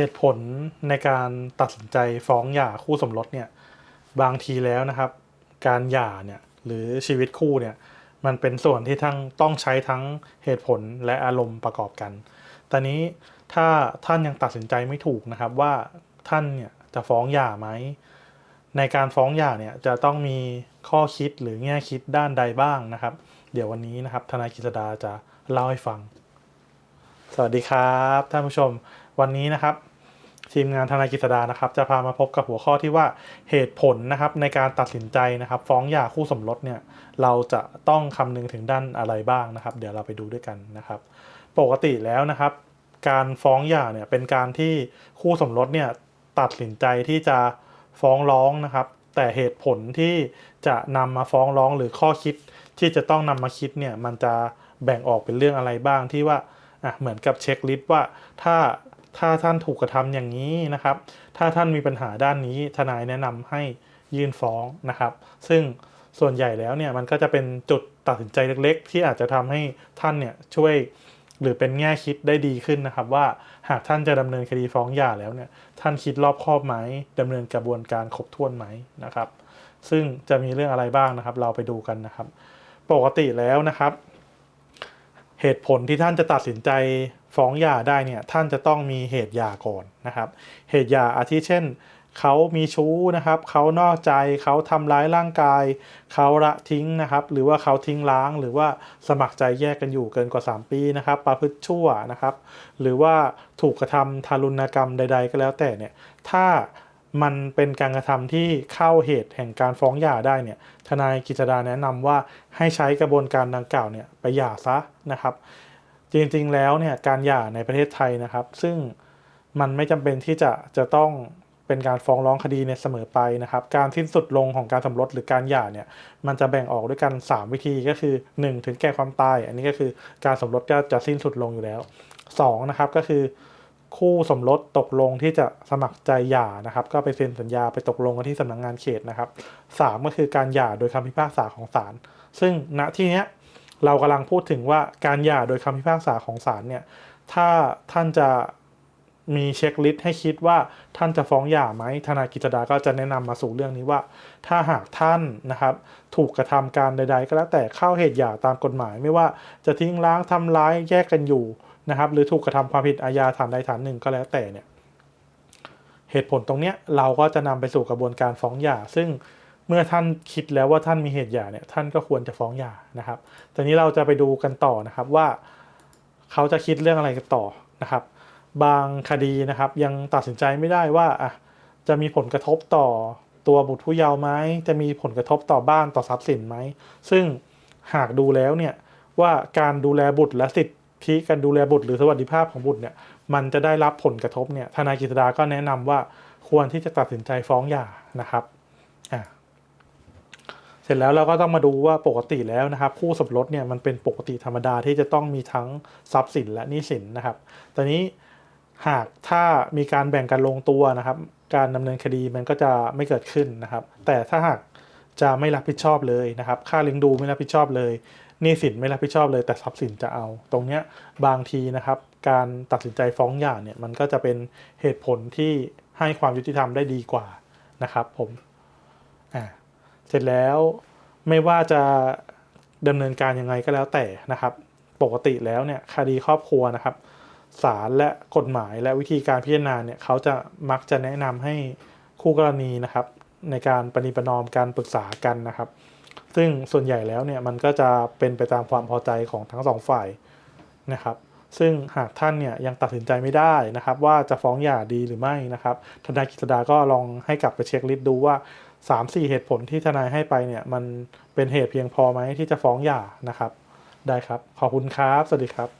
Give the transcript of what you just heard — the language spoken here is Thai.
เหตุผลในการตัดสินใจฟ้องหย่าคู่สมรสเนี่ยบางทีแล้วนะครับ การหย่าเนี่ยหรือชีวิตคู่เนี่ยมันเป็นส่วนที่ทั้งต้องใช้ทั้งเหตุผลและอารมณ์ประกอบกัน ตอนนี้ถ้าท่านยังตัดสินใจไม่ถูกนะครับว่าท่านเนี่ยจะฟ้องหย่าไหม ในการฟ้องหย่าเนี่ยจะต้องมีข้อคิดหรือแง่คิดด้านใดบ้างนะครับ เดี๋ยววันนี้นะครับทนายกฤษดาจะเล่าให้ฟัง สวัสดีครับท่านผู้ชมวันนี้นะครับ ทีมงานทนายกฤษดานะครับจะพามาพบกับหัวข้อที่ว่าเหตุผลนะครับในการตัดสินใจนะครับ ฟ้องหย่าคู่สมรสเนี่ยเราจะต้องคำนึงถึงด้านอะไรบ้างนะครับ เดี๋ยวเราไปดูด้วยกันนะครับ ปกติแล้วนะครับ การฟ้องหย่าเนี่ยเป็นการที่คู่สมรสเนี่ยตัดสินใจที่จะฟ้องร้องนะครับ แต่เหตุผลที่จะนำมาฟ้องร้องหรือข้อคิดที่จะต้องนำมาคิดเนี่ยมันจะแบ่งออกเป็นเรื่องอะไรบ้างที่ว่าอะเหมือนกับเช็คลิสต์ว่าถ้า ถ้าท่านถูกกระทำอย่างนี้นะครับ ถ้าท่านมีปัญหาด้านนี้ทนายแนะนำให้ยื่นฟ้องนะครับ ซึ่งส่วนใหญ่แล้วเนี่ยมันก็จะเป็นจุดตัดสินใจเล็ก ๆ ที่อาจจะทำให้ท่านเนี่ยช่วยหรือเป็นแง่คิดได้ดีขึ้นนะครับ ว่าหากท่านจะดำเนินคดีฟ้องหย่าแล้วเนี่ยท่านคิดรอบคอบไหมดำเนินกระบวนการครบถ้วนไหมนะครับ ซึ่งจะมีเรื่องอะไรบ้างนะครับ เราไปดูกันนะครับ ปกติแล้วนะครับ เหตุผลที่ท่านจะตัดสินใจ ฟ้องหย่าได้เนี่ยท่านจะต้องมีเหตุหย่าก่อนนะครับ เหตุหย่าอาทิเช่นเขามีชู้นะครับ เขานอกใจเขาทำร้ายร่างกาย เขาละทิ้งนะครับ หรือว่าเขาทิ้งล้างหรือว่าสมัครใจแยกกันอยู่เกินกว่า 3 ปีนะครับประพฤติชั่วนะครับ หรือว่าถูกกระทำทารุณกรรมใด ๆ ก็แล้วแต่เนี่ยถ้ามันเป็นการกระทำที่เข้าเหตุแห่งการฟ้องหย่าได้เนี่ยทนายกิจดาแนะนำว่าให้ใช้กระบวนการดังกล่าวเนี่ยไปหย่าซะนะครับ จริงๆแล้วเนี่ยการหย่าในประเทศไทยนะครับ ซึ่งมันไม่จำเป็นที่จะจะต้องเป็นการฟ้องร้องคดีในเสมอไปนะครับ การสิ้นสุดลงของการสมรสหรือการหย่าเนี่ยมันจะแบ่งออกด้วยกัน 3 วิธีก็คือ 1 ถึงแก่ความตาย อันนี้ก็คือการสมรสก็จะสิ้นสุดลงอยู่แล้ว2นะครับก็คือคู่สมรสตกลงที่จะสมัครใจหย่านะครับ ก็ไปเซ็นสัญญาไปตกลงกันที่สำนักงงานเขตนะครับ 3 ก็คือการหย่าโดยคำพิพากษาของศาลซึ่งณที่เนี้ย เรากำลังพูดถึงว่าการหย่าโดยคำพิพากษาของศาลเนี่ยถ้าท่านจะมีเช็คลิสต์ให้คิดว่าท่านจะฟ้องหย่าไหมทนายกิจดาก็จะแนะนำมาสู่เรื่องนี้ว่า ถ้าหากท่านนะครับ ถูกกระทำการใด ๆ ก็แล้วแต่เข้าเหตุหย่าตามกฎหมาย ไม่ว่าจะทิ้งล้างทำร้ายแยกกันอยู่นะครับ หรือถูกกระทำความผิดอาญาฐานใดฐานหนึ่งก็แล้วแต่เนี่ยเหตุผลตรงเนี้ยเราก็จะนำไปสู่กระบวนการฟ้องหย่า ซึ่ง เมื่อท่านคิดแล้วว่าท่านมีเหตุหย่าเนี่ยท่านก็ควรจะฟ้องหย่านะครับตอนนี้เราจะไปดูกันต่อนะครับว่า เขาจะคิดเรื่องอะไรกันต่อนะครับ บางคดีนะครับยังตัดสินใจไม่ได้ว่าอะจะมีผลกระทบต่อตัวบุตรผู้เยาว์ไหมจะมีผลกระทบต่อบ้านต่อทรัพย์สินไหมซึ่งหากดูแล้วเนี่ยว่าการดูแลบุตรและสิทธิการดูแลบุตรหรือสวัสดิภาพของบุตรเนี่ยมันจะได้รับผลกระทบเนี่ยทนายกฤษดาก็แนะนำว่าควรที่จะตัดสินใจฟ้องหย่านะครับ ร็จแล้วเราก็ต้องมาดูว่าปกติแล้วนะครับคู่สมรสเนี่ยมันเป็นปกติธรรมดาที่จะต้องมีทั้งทรัพย์สินและหนี้สินนะครับตอนนี้หากถ้ามีการแบ่งกันลงตัวนะครับ การดำเนินคดีมันก็จะไม่เกิดขึ้นนะครับ แต่ถ้าหากจะไม่รับผิดชอบเลยนะครับ ค่าเลี้ยงดูไม่รับผิดชอบเลยหนี้สินไม่รับผิดชอบเลย แต่ทรัพย์สินจะเอา ตรงเนี้ยบางทีนะครับ การตัดสินใจฟ้องหย่าเนี่ยมันก็จะเป็นเหตุผลที่ให้ความยุติธรรมได้ดีกว่านะครับ ผมอ่า เสร็จแล้วไม่ว่าจะดำเนินการยังไงก็แล้วแต่นะครับ ปกติแล้วเนี่ยคดีครอบครัวนะครับศาลและกฎหมายและวิธีการพิจารณาเนี่ยเขาจะมักจะแนะนำให้คู่กรณีนะครับ ในการปฏิประนอมการปรึกษากันนะครับ ซึ่งส่วนใหญ่แล้วเนี่ยมันก็จะเป็นไปตามความพอใจของทั้งสองฝ่ายนะครับ ซึ่งหากท่านเนี่ยยังตัดสินใจไม่ได้นะครับ ว่าจะฟ้องหย่าดีหรือไม่นะครับทนายกฤษดาก็ลองให้กลับไปเช็คลิสต์ดูว่า สามสี่เหตุผลที่ทนายให้ไปเนี่ยมันเป็นเหตุเพียงพอไหมที่จะฟ้องหย่านะครับ ได้ครับ ขอบคุณครับ สวัสดีครับ